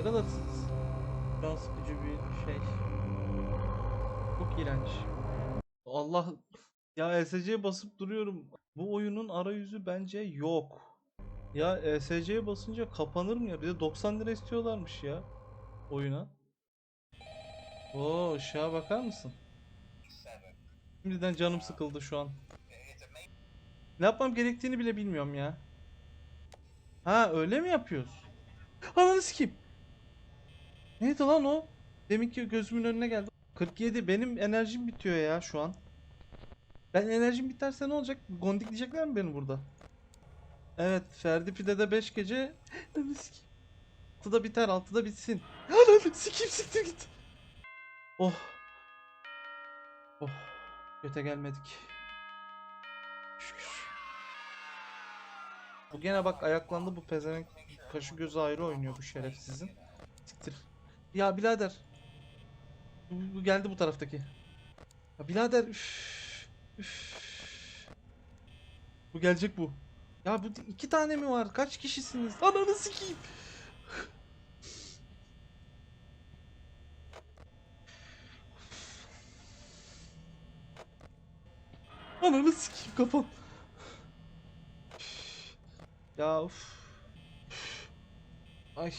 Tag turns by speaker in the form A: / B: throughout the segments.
A: Ne kadar can sıkıcı bir şey. Çok iğrenç. Allah ya ESC'ye basıp duruyorum. Bu oyunun arayüzü bence yok. Ya ESC'ye basınca kapanır mı ya? Bir de 90 lira istiyorlarmış ya oyuna. Oo ışığa bakar mısın? Şimdiden canım sıkıldı şu an. Ne yapmam gerektiğini bile bilmiyorum ya. Ha öyle mi yapıyoruz? Ananı sikeyim. Neydi lan o? Deminki gözümün önüne geldi. 47 benim enerjim bitiyor ya şu an. Ben enerjim biterse ne olacak? Gondik diyecekler mi beni burada? Evet Ferdi Pide'de 5 gece. 6'da biter 6'da bitsin. Sikeyim siktir git. Oh. Oh. Göte gelmedik. Bu gene bak ayaklandı bu pezevenk. Kaşı gözü ayrı oynuyor bu şerefsizin. Ya birader. Bu, bu geldi bu taraftaki. Ya birader. Üf, üf. Bu gelecek bu. Ya bu iki tane mi var? Kaç kişisiniz? Ananı sikeyim. Ananı sikeyim kafam. Ya uf. Ay.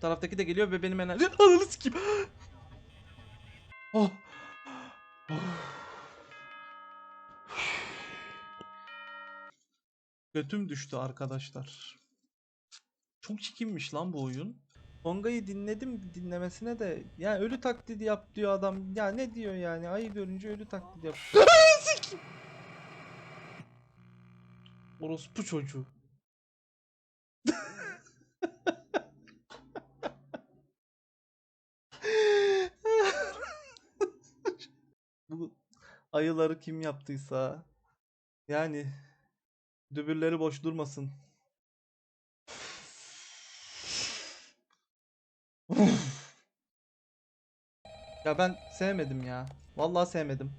A: Taraftaki de geliyor ve benim enerji... Ananı sikeyim. Oh. Oh. Götüm düştü arkadaşlar. Çok çikinmiş lan bu oyun. Tonga'yı dinledim dinlemesine de ya ölü taklidi yap diyor adam. Ya ne diyor yani? Ayı görünce ölü taklidi yap. Orospu çocuğu. Bu ayıları kim yaptıysa yani dübürleri boş durmasın. Ya ben sevmedim ya. Vallahi sevmedim.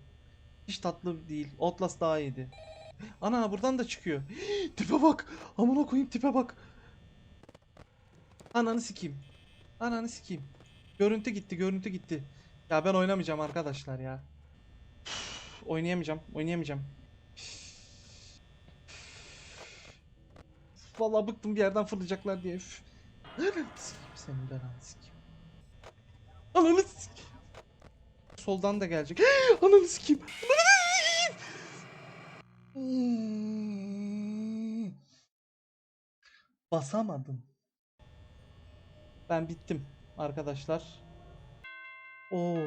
A: Hiç tatlı değil. Outlast daha iyiydi. Ana buradan da çıkıyor. tipe bak. Amına koyayım tipe bak. Ananı sikeyim. Ananı sikeyim. Görüntü gitti, görüntü gitti. Ya ben oynamayacağım arkadaşlar ya. Oynayamayacağım, oynayamayacağım. Üf, Vallahi bıktım bir yerden fırlayacaklar diye. Üf. Sikeyim senin belanı. Ananı. Soldan da gelecek. Ananı sikeyim. Hmm. Basamadım. Ben bittim arkadaşlar. Oo.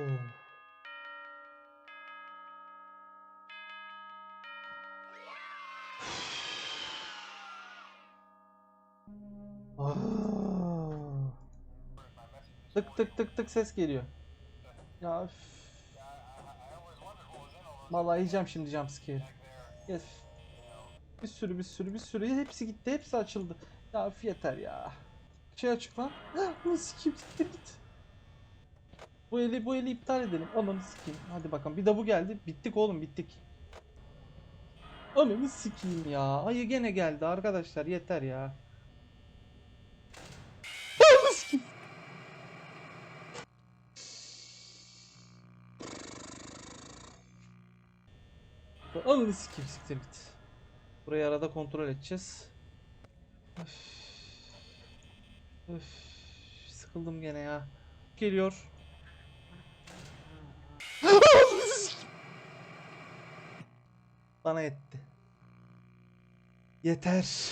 A: Tık tık tık tık ses geliyor. Ya üf. Vallahi yiyeceğim şimdi jumpscare. Yes. Bir sürü bir sürü bir sürü hepsi gitti hepsi açıldı. Ya üf yeter ya. Şey açık lan. Bunu sikeyim siktir git. Bu eli bu eli iptal edelim. Ananı sikeyim. Hadi bakalım. Bir de bu geldi. Bittik oğlum bittik. Ananı sikeyim ya. Ayı gene geldi arkadaşlar yeter ya. Ananı sikeyim siktir git. Burayı arada kontrol edeceğiz. Öf. Öf. Sıkıldım gene ya. Geliyor. Bana yetti. Yeter.